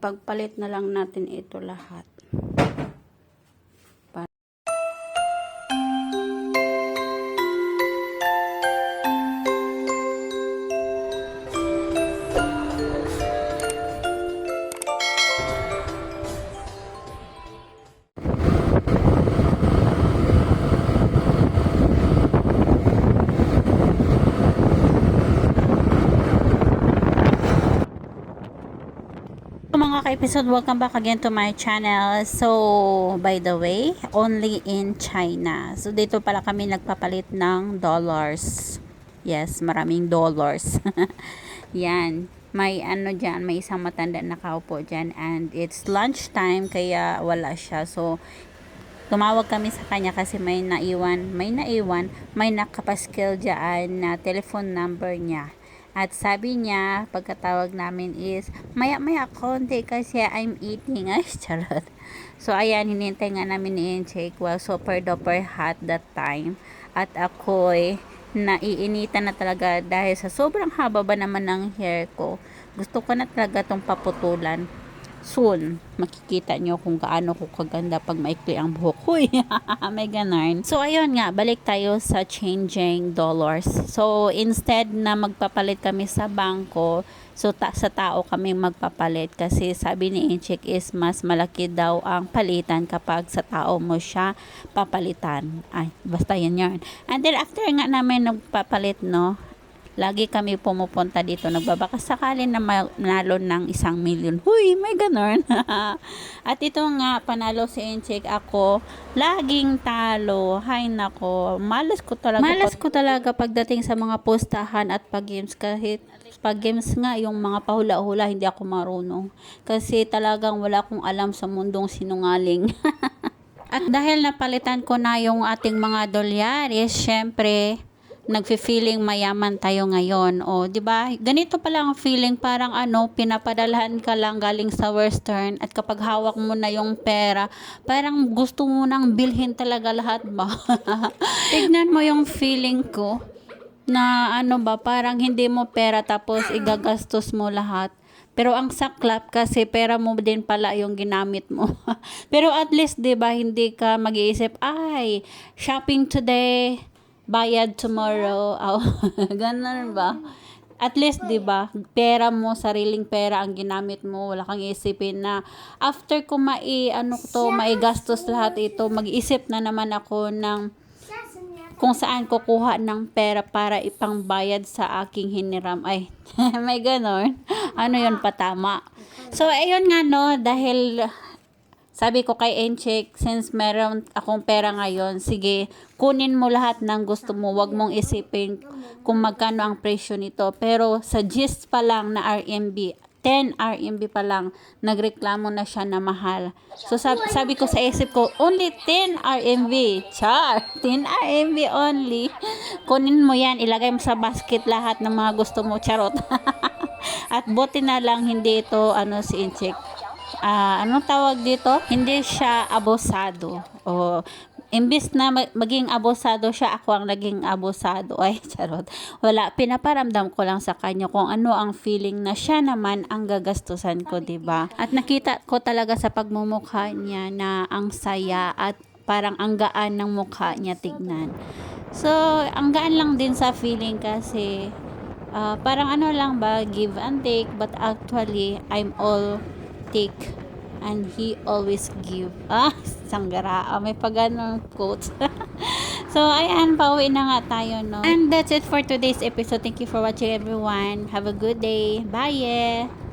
ipagpalit na lang natin ito lahat. Ka-episode, welcome back again to my channel. So, by the way, only in China. So, dito pala kami nagpapalit ng dollars. Yes, maraming dollars. Yan. May ano dyan, may isang matanda nakaupo dyan and it's lunchtime kaya wala siya. So, tumawag kami sa kanya kasi may naiwan, may naiwan, may nakapaskil dyan na telephone number niya. At sabi niya, pagkatawag namin is, maya-maya konti kasi I'm eating. Ay, charot. So, ayan, hinintay nga namin ni Incheck. Well, super duper hot that time. At ako'y naiinitan na talaga dahil sa sobrang haba ba naman ng hair ko. Gusto ko na talaga tong paputulan. Soon, makikita nyo kung gaano ko kaganda pag maikli ang buhok ko. May ganarn. So, ayun nga, balik tayo sa changing dollars. So, instead na magpapalit kami sa bangko, so ta- sa tao kami magpapalit kasi sabi ni Inchik is mas malaki daw ang palitan kapag sa tao mo siya papalitan. Ay, basta yun yun. And then, after nga namin nagpapalit, no, Lagi kami pumupunta dito, nagbabaka sakali na manalo ng isang milyon. Huy, may ganon. At ito nga, panalo si Incheck ako, laging talo. Hay nako, malas ko talaga. Malas ko talaga pagdating sa mga postahan at pag-games kahit pag games nga, yung mga pahula-hula, hindi ako marunong. Kasi talagang wala akong alam sa mundong sinungaling. At dahil napalitan ko na yung ating mga dolyares, syempre, nagfe-feeling mayaman tayo ngayon. O, 'di ba? Ganito pa lang ang feeling parang ano, pinapadalhan ka lang galing sa western at kapag hawak mo na yung pera, parang gusto mo nang bilhin talaga lahat ba? Tignan mo yung feeling ko na ano ba, parang hindi mo pera tapos igagastos mo lahat. Pero ang saklap kasi pera mo din pala yung ginamit mo. Pero at least 'di ba hindi ka mag-iisip, ay, shopping today, bayad tomorrow. Oh, ganun ba? At least, 'di ba? Pera mo, sariling pera ang ginamit mo. Wala kang isipin na after ko mai ano to, maigastos lahat ito, mag-isip na naman ako ng kung saan kukuha ng pera para ipangbayad sa aking hiniram. Ay, may ganon. Ano yun patama. So, ayun nga no, dahil sabi ko kay Enchik, since meron akong pera ngayon, sige, kunin mo lahat ng gusto mo. Huwag mong isipin kung magkano ang presyo nito. Pero sa gist pa lang na RMB, 10 RMB pa lang, nagreklamo na siya na mahal. So sab- sabi ko sa isip ko, only 10 RMB. Char, 10 RMB only. Kunin mo yan, ilagay mo sa basket lahat ng mga gusto mo, charot. At buti na lang hindi ito ano si Inchik. Ah, anong tawag dito? Hindi siya abosado. O imbis na ma- maging abosado siya, ako ang naging abosado. Ay, charot. Wala, pinaparamdam ko lang sa kanya kung ano ang feeling na siya naman ang gagastusan ko, 'di ba? At nakita ko talaga sa pagmumukha niya na ang saya at parang ang gaan ng mukha niya tignan. So, ang gaan lang din sa feeling kasi ah, parang ano lang ba, give and take, but actually, I'm all take and he always give. Ah, sanggara. Ah, may paganong quote. so, ayan, pauwi na nga tayo, no? And that's it for today's episode. Thank you for watching, everyone. Have a good day. Bye!